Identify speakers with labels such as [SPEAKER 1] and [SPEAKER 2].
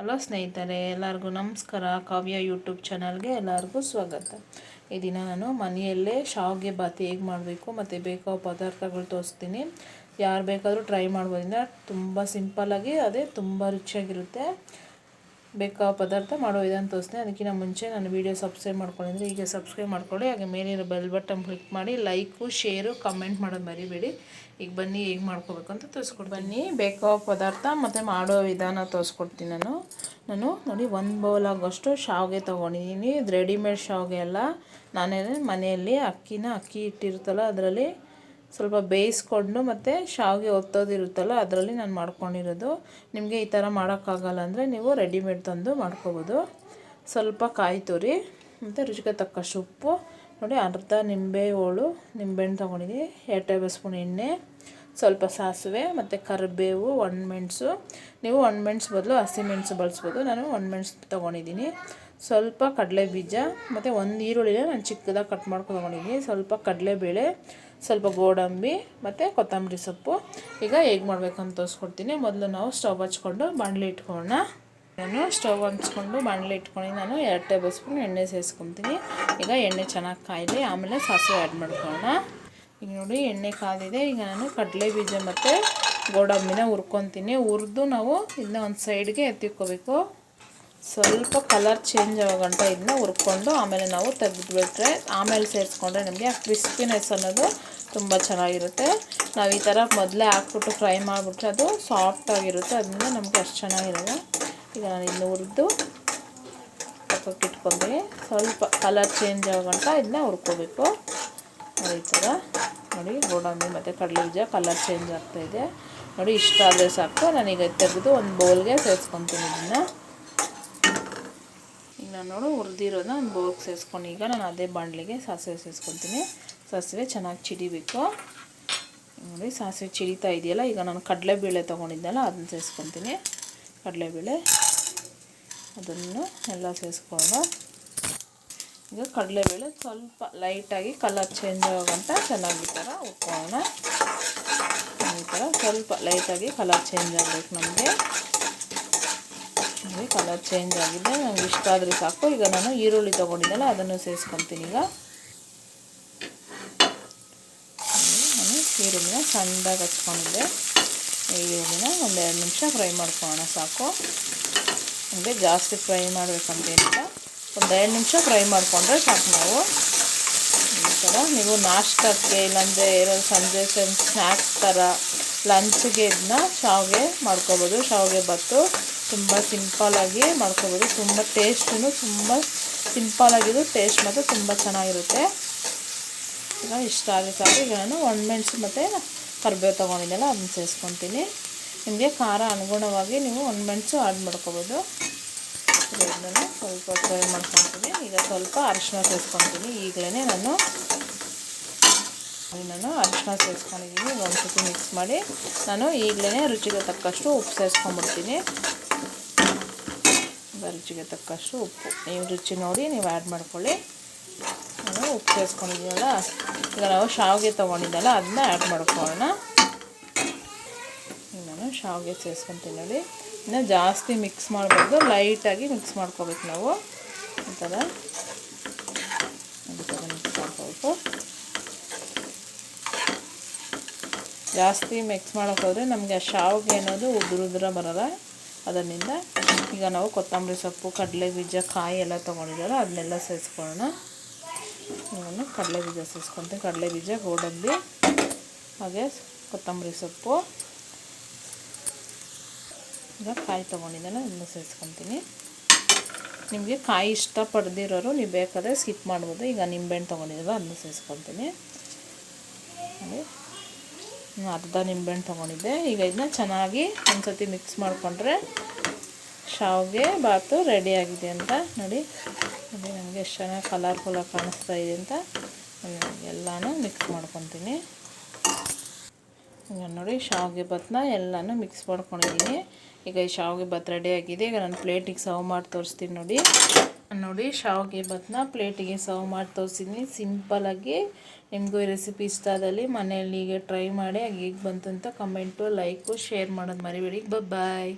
[SPEAKER 1] Hello ಸ್ನೇಹಿತರೆ, ಎಲ್ಲರಿಗೂ ನಮಸ್ಕಾರ. ಕಾವ್ಯ ಯೂಟ್ಯೂಬ್ ಚಾನಲ್ಗೆ ಎಲ್ಲರಿಗೂ ಸ್ವಾಗತ. ಈ ದಿನ ನಾನು ಮನೆಯಲ್ಲೇ ಶಾವಿಗೆ ಬಾತಿ ಹೇಗೆ ಮಾಡಬೇಕು ಮತ್ತು ಬೇಕಾದ ಪದಾರ್ಥಗಳು ತೋರಿಸ್ತೀನಿ. ಯಾರು ಬೇಕಾದರೂ ಟ್ರೈ ಮಾಡ್ಬೋದಿಂದ ತುಂಬ ಸಿಂಪಲ್ಲಾಗಿ ಅದೇ ತುಂಬ ರುಚಿಯಾಗಿರುತ್ತೆ. ಬೇಕಾದ ಪದಾರ್ಥ ಮಾಡೋ ವಿಧಾನ ತೋರಿಸ್ತೀನಿ ಅದಕ್ಕಿಂತ ಮುಂಚೆ ನಾನು ವೀಡಿಯೋ ಸಬ್ಸ್ಕ್ರೈಬ್ ಮಾಡ್ಕೊಂಡಿದ್ರೆ ಈಗ ಸಬ್ಸ್ಕ್ರೈಬ್ ಮಾಡ್ಕೊಳ್ಳಿ. ಹಾಗೆ ಮೇಲಿರೋ ಬೆಲ್ ಬಟನ್ ಕ್ಲಿಕ್ ಮಾಡಿ ಲೈಕು ಶೇರು ಕಮೆಂಟ್ ಮಾಡೋದು ಮರಿಬೇಡಿ. ಈಗ ಬನ್ನಿ ಹೇಗೆ ಮಾಡ್ಕೋಬೇಕು ಅಂತ ತೋರಿಸ್ಕೊಡಿ ಬನ್ನಿ, ಬೇಕಾ ಪದಾರ್ಥ ಮತ್ತು ಮಾಡೋ ವಿಧಾನ ತೋರಿಸ್ಕೊಡ್ತೀನಿ ನಾನು. ನಾನು ನೋಡಿ ಒಂದು ಬೌಲ್ ಆಗೋಷ್ಟು ಶಾವಿಗೆ ತೊಗೊಂಡಿದ್ದೀನಿ ಇದು ರೆಡಿಮೇಡ್ ಶಾವಿಗೆ ಅಲ್ಲ. ನಾನೇ ಮನೆಯಲ್ಲಿ ಅಕ್ಕಿನ ಅಕ್ಕಿ ಇಟ್ಟಿರುತ್ತಲ್ಲ, ಅದರಲ್ಲಿ ಸ್ವಲ್ಪ ಬೇಯಿಸ್ಕೊಂಡು ಮತ್ತು ಶಾವಿಗೆ ಒತ್ತೋದಿರುತ್ತಲ್ಲ ಅದರಲ್ಲಿ ನಾನು ಮಾಡ್ಕೊಂಡಿರೋದು. ನಿಮಗೆ ಈ ಥರ ಮಾಡೋಕ್ಕಾಗಲ್ಲ ಅಂದರೆ ನೀವು ರೆಡಿಮೇಡ್ ತಂದು ಮಾಡ್ಕೋಬೋದು. ಸ್ವಲ್ಪ ಕಾಯಿ ತುರಿ, ಮತ್ತು ರುಚಿಗೆ ತಕ್ಕಷ್ಟು ಉಪ್ಪು. ನೋಡಿ, ಅರ್ಧ ನಿಂಬೆ ಹೋಳು ನಿಂಬೆಹಣ್ಣು ತೊಗೊಂಡಿದ್ದೀನಿ ಎರಡು ಟೇಬಲ್ ಸ್ಪೂನ್ ಎಣ್ಣೆ, ಸ್ವಲ್ಪ ಸಾಸಿವೆ, ಮತ್ತು ಕರಿಬೇವು, ಒಣಮೆಣಸು. ನೀವು ಒಣಮೆಣ್ಸು ಬದಲು ಹಸಿಮೆಣಸು ಬಳಸ್ಬೋದು. ನಾನು ಒಣಮೆಣ್ಸು ತೊಗೊಂಡಿದ್ದೀನಿ ಸ್ವಲ್ಪ ಕಡಲೆ ಬೀಜ, ಮತ್ತು ಒಂದು ಈರುಳ್ಳಿನ ನಾನು ಚಿಕ್ಕದಾಗಿ ಕಟ್ ಮಾಡ್ಕೊಂಡು ಸ್ವಲ್ಪ ಕಡಲೆಬೇಳೆ ಸ್ವಲ್ಪ ಗೋಡಂಬಿ, ಮತ್ತು ಕೊತ್ತಂಬರಿ ಸೊಪ್ಪು. ಈಗ ಹೇಗೆ ಮಾಡಬೇಕಂತ ತೋರಿಸ್ಕೊಡ್ತೀನಿ. ಮೊದಲು ನಾವು ಸ್ಟವ್ ಹಚ್ಕೊಂಡು ಬಾಣಲೆ ಇಟ್ಕೊಳ್ಳೋಣ. ನಾನು ಸ್ಟವ್ ಹಂಚ್ಕೊಂಡು ಬಾಣಲೆ ಇಟ್ಕೊಂಡು ನಾನು ಎರಡು ಟೇಬಲ್ ಸ್ಪೂನ್ ಎಣ್ಣೆ ಸೇರಿಸ್ಕೊತೀನಿ. ಈಗ ಎಣ್ಣೆ ಚೆನ್ನಾಗಿ ಕಾಯಿದೆ, ಆಮೇಲೆ ಸಾಸಿವೆ ಆ್ಯಡ್ ಮಾಡ್ಕೊಳ್ಳೋಣ. ಈಗ ನೋಡಿ ಎಣ್ಣೆ ಕಾದಿದೆ ಈಗ ನಾನು ಕಡಲೆ ಬೀಜ ಮತ್ತು ಗೋಡಂಬಿನ ಹುರ್ಕೊತೀನಿ. ಹುರಿದು ನಾವು ಇನ್ನೂ ಒಂದು ಸೈಡ್ಗೆ ಎತ್ತಿಕ್ಕೋಬೇಕು ಸ್ವಲ್ಪ ಕಲರ್ ಚೇಂಜ್ ಆಗೋ ಗಂಟ ಇದನ್ನ ಹುರ್ಕೊಂಡು ಆಮೇಲೆ ನಾವು ತೆಗೆದುಬಿಟ್ರೆ, ಆಮೇಲೆ ಸೇರಿಸ್ಕೊಂಡ್ರೆ ನಮಗೆ ಆ ಕ್ರಿಸ್ಪಿನೆಸ್ ಅನ್ನೋದು ತುಂಬ ಚೆನ್ನಾಗಿರುತ್ತೆ. ನಾವು ಈ ಥರ ಮೊದಲೇ ಹಾಕ್ಬಿಟ್ಟು ಫ್ರೈ ಮಾಡಿಬಿಟ್ರೆ ಅದು ಸಾಫ್ಟಾಗಿರುತ್ತೆ ಅದರಿಂದ ನಮಗೆ ಅಷ್ಟು ಚೆನ್ನಾಗಿರಲ್ಲ. ಈಗ ನಾನು ಇನ್ನು ಹುರಿದು ಪಕ್ಕಕ್ಕೆ ಇಟ್ಕೊಂಡ್ರಿ ಸ್ವಲ್ಪ ಕಲರ್ ಚೇಂಜ್ ಆಗೋ ಗಂಟ ಇದನ್ನ ಹುರ್ಕೋಬೇಕು. ಈ ಥರ ನೋಡಿ, ಗೋಡಂಬಿ ಮತ್ತು ಕಡಲೆ ಬೀಜ ಕಲರ್ ಚೇಂಜ್ ಆಗ್ತಾಯಿದೆ ನೋಡಿ, ಇಷ್ಟ ಆದರೆ ಸಾಕು. ನಾನೀಗ ತೆಗೆದು ಒಂದು ಬೌಲ್ಗೆ ಸೇರಿಸ್ಕೊತೀನಿ ಇದನ್ನು. ನಾನು ನೋಡು ಹುರಿದಿರೋದನ್ನ ಒಂದು ಬೋರ್ಗೆ ಸೇರಿಸ್ಕೊಂಡು ಈಗ ನಾನು ಅದೇ ಬಾಣಲಿಗೆ ಸಾಸಿವೆ ಸೇರಿಸ್ಕೊತೀನಿ ಸಾಸಿವೆ ಚೆನ್ನಾಗಿ ಚಿಡಿಬೇಕು. ನೋಡಿ, ಸಾಸಿವೆ ಚಿಡಿತಾ ಇದೆಯಲ್ಲ, ಈಗ ನಾನು ಕಡಲೆಬೇಳೆ ತೊಗೊಂಡಿದ್ದೆಲ್ಲ ಅದನ್ನು ಸೇರಿಸ್ಕೊತೀನಿ ಕಡಲೆಬೇಳೆ, ಅದನ್ನು ಎಲ್ಲ ಸೇರಿಸ್ಕೊಂಡು. ಈಗ ಕಡಲೆಬೇಳೆ ಸ್ವಲ್ಪ ಲೈಟಾಗಿ ಕಲರ್ ಚೇಂಜ್ ಆಗೋಂತ ಚೆನ್ನಾಗಿ ಥರ ಉಟ್ಕೊಳ್ಳೋಣ. ಈ ಥರ ಸ್ವಲ್ಪ ಲೈಟಾಗಿ ಕಲರ್ ಚೇಂಜ್ ಆಗಬೇಕು ನಮಗೆ. ನೋಡಿ ಕಲರ್ ಚೇಂಜ್ ಆಗಿದೆ. ನನಗೆ ಇಷ್ಟ ಆದರೆ ಸಾಕು. ಈಗ ನಾನು ಈರುಳ್ಳಿ ತೊಗೊಂಡಿದ್ದೆಲ್ಲ ಅದನ್ನು ಸೇರಿಸ್ಕೊತೀನಿ ಈಗ. ನಾನು ಈರುಳ್ಳಿನ ಸಣ್ಣದಾಗಿ ಹಚ್ಕೊಂಡಿದ್ದೆ. ಈರುಳ್ಳಿನ ಎರಡು ನಿಮಿಷ ಫ್ರೈ ಮಾಡ್ಕೊಳ್ಳೋಣ, ಸಾಕು. ಅಂದರೆ ಜಾಸ್ತಿ ಫ್ರೈ ಮಾಡಬೇಕಂತೇನಿಲ್ಲ. ಒಂದು ಎರಡು ನಿಮಿಷ ಫ್ರೈ ಮಾಡಿಕೊಂಡ್ರೆ ಸಾಕು ನಾವು. ಈ ಥರ ನೀವು ನಾಷ್ಟಕ್ಕೆ ಇಲ್ಲಾಂದರೆ ಏನೋ ಸಂಜೆ ಸ್ನ್ಯಾಕ್ಸ್ ಥರ, ಲಂಚ್ಗೆ ಇದನ್ನ ಶಾವಿಗೆ ಮಾಡ್ಕೋಬೋದು. ಶಾವಿಗೆ ಬತ್ತು. ತುಂಬ ಸಿಂಪಲಾಗಿ ಮಾಡ್ಕೋಬೋದು. ತುಂಬ ಟೇಸ್ಟೂ ತುಂಬ ಸಿಂಪಲ್ಲಾಗಿದ್ದು ಟೇಸ್ಟ್ ಮಾತ್ರ ತುಂಬ ಚೆನ್ನಾಗಿರುತ್ತೆ. ಈಗ ಇಷ್ಟ ಆಗಿ ಸಾಕು ಈಗ ನಾನು ಒಣಮೆಣಸು ಮತ್ತು ಕರಿಬೇವು ತೊಗೊಂಡಿದ್ದೆಲ್ಲ ಅದನ್ನ ಸೇರಿಸ್ಕೊತೀನಿ ನಿಮಗೆ ಖಾರ ಅನುಗುಣವಾಗಿ ನೀವು ಒಣಮೆಣಸು ಆ್ಯಡ್ ಮಾಡ್ಕೋಬೋದು. ಇದನ್ನು ಸ್ವಲ್ಪ ಫ್ರೈ ಮಾಡ್ಕೊತೀನಿ. ಈಗ ಸ್ವಲ್ಪ ಅರಿಶಿನ ಸೇರಿಸ್ಕೊತೀನಿ ಈಗಲೇ ನಾನು ನಾನು ಅರಿಶಿನ ಸೇರಿಸ್ಕೊಂಡಿದ್ದೀನಿ ಒಂದು ಸತಿ ಮಿಕ್ಸ್ ಮಾಡಿ ನಾನು ಈಗಲೇ ರುಚಿಗೆ ತಕ್ಕಷ್ಟು ಉಪ್ಪು ಸೇರಿಸ್ಕೊಂಡ್ಬಿಡ್ತೀನಿ ರುಚಿಗೆ ತಕ್ಕಷ್ಟು ಉಪ್ಪು. ನೀವು ರುಚಿ ನೋಡಿ, ನೀವು ಆ್ಯಡ್ ಮಾಡ್ಕೊಳ್ಳಿ. ನಾನು ಉಪ್ಪು ಸೇರಿಸ್ಕೊಂಡಿದ್ದೀವಲ್ಲ ಈಗ ನಾವು ಶಾವಿಗೆ ತೊಗೊಂಡಿದ್ದಲ್ಲ ಅದನ್ನ ಆ್ಯಡ್ ಮಾಡ್ಕೊಳ್ಳೋಣ. ಈಗ ನಾನು ಶಾವಿಗೆ ಸೇರಿಸ್ಕೊತೀನಿ ನೋಡಿ. ಇನ್ನು ಜಾಸ್ತಿ ಮಿಕ್ಸ್ ಮಾಡಬಾರ್ದು ಲೈಟಾಗಿ ಮಿಕ್ಸ್ ಮಾಡ್ಕೋಬೇಕು ನಾವು. ಈ ಥರ ಮಿಕ್ಸ್ ಮಾಡ್ಕೋಬೇಕು. ಜಾಸ್ತಿ ಮಿಕ್ಸ್ ಮಾಡೋಕ್ಕೋದ್ರೆ ನಮಗೆ ಶಾವಿಗೆ ಅನ್ನೋದು ಉದುರು ಉದುರ ಬರೋಲ್ಲ. ಅದರಿಂದ ಈಗ ನಾವು ಕೊತ್ತಂಬರಿ ಸೊಪ್ಪು, ಕಡಲೆ ಬೀಜ, ಕಾಯಿ ಎಲ್ಲ ತೊಗೊಂಡಿದ್ದಾರೆ. ಅದನ್ನೆಲ್ಲ ಸೇರಿಸ್ಕೊಳ್ಳೋಣ. ನಾನು ಕಡಲೆ ಬೀಜ ಕಡಲೆ ಬೀಜ, ಗೋಡಂಬಿ, ಹಾಗೆ ಕೊತ್ತಂಬರಿ ಸೊಪ್ಪು. ಈಗ ಕಾಯಿ ತೊಗೊಂಡಿದ್ದಾನೆ, ಅದನ್ನು ಸೇರಿಸ್ಕೊತೀನಿ. ನಿಮಗೆ ಕಾಯಿ ಇಷ್ಟಪಡ್ದಿರೋರು ನೀವು ಬೇಕಾದರೆ ಸ್ಕಿಪ್ ಮಾಡ್ಬೋದು. ಈಗ ನಿಂಬೆಹಣ್ಣು ತೊಗೊಂಡಿದ್ದೀರ ಅದನ್ನು ಸೇರಿಸ್ಕೊತೀನಿ. ಅರ್ಧ ನಿಂಬೆಹಣ್ಣು ತೊಗೊಂಡಿದ್ದೆ. ಈಗ ಇದನ್ನ ಚೆನ್ನಾಗಿ ಒಂದ್ಸತಿ ಮಿಕ್ಸ್ ಮಾಡಿಕೊಂಡ್ರೆ ಶಾವಿಗೆ ಬಾತು ರೆಡಿಯಾಗಿದೆ ಅಂತ ನೋಡಿ. ನೋಡಿ ನನಗೆ ಎಷ್ಟು ಚೆನ್ನಾಗಿ ಕಲರ್ಫುಲ್ಲಾಗಿ ಕಾಣಿಸ್ತಾ ಇದೆ ಅಂತ ಎಲ್ಲನೂ ಮಿಕ್ಸ್ ಮಾಡ್ಕೊತೀನಿ. ಈಗ ನೋಡಿ ಶಾವಿಗೆ ಭತ್ತನ್ನ ಎಲ್ಲನೂ ಮಿಕ್ಸ್ ಮಾಡ್ಕೊಂಡಿದ್ದೀನಿ. ಈಗ ಈ ಶಾವಿಗೆ ರೆಡಿ ರೆಡಿಯಾಗಿದೆ ಈಗ ನಾನು ಪ್ಲೇಟಿಗೆ ಸರ್ವ್ ಮಾಡಿ ತೋರಿಸ್ತೀನಿ ನೋಡಿ. ನೋಡಿ, ಶಾವಿಗೆ ಭತ್ತನ್ನ ಪ್ಲೇಟಿಗೆ ಸರ್ವ್ ಮಾಡಿ ತೋರಿಸಿದ್ದೀನಿ ಸಿಂಪಲಾಗಿ ನಿಮಗೂ ಈ ರೆಸಿಪಿ ಇಷ್ಟ ಆದಲ್ಲಿ ಮನೆಯಲ್ಲಿ ಈಗ ಟ್ರೈ ಮಾಡಿ ಹೇಗೆ ಬಂತು ಅಂತ ಕಮೆಂಟು ಲೈಕು ಶೇರ್ ಮಾಡೋದು ಮರಿಬೇಡಿ. ಬಾಯ್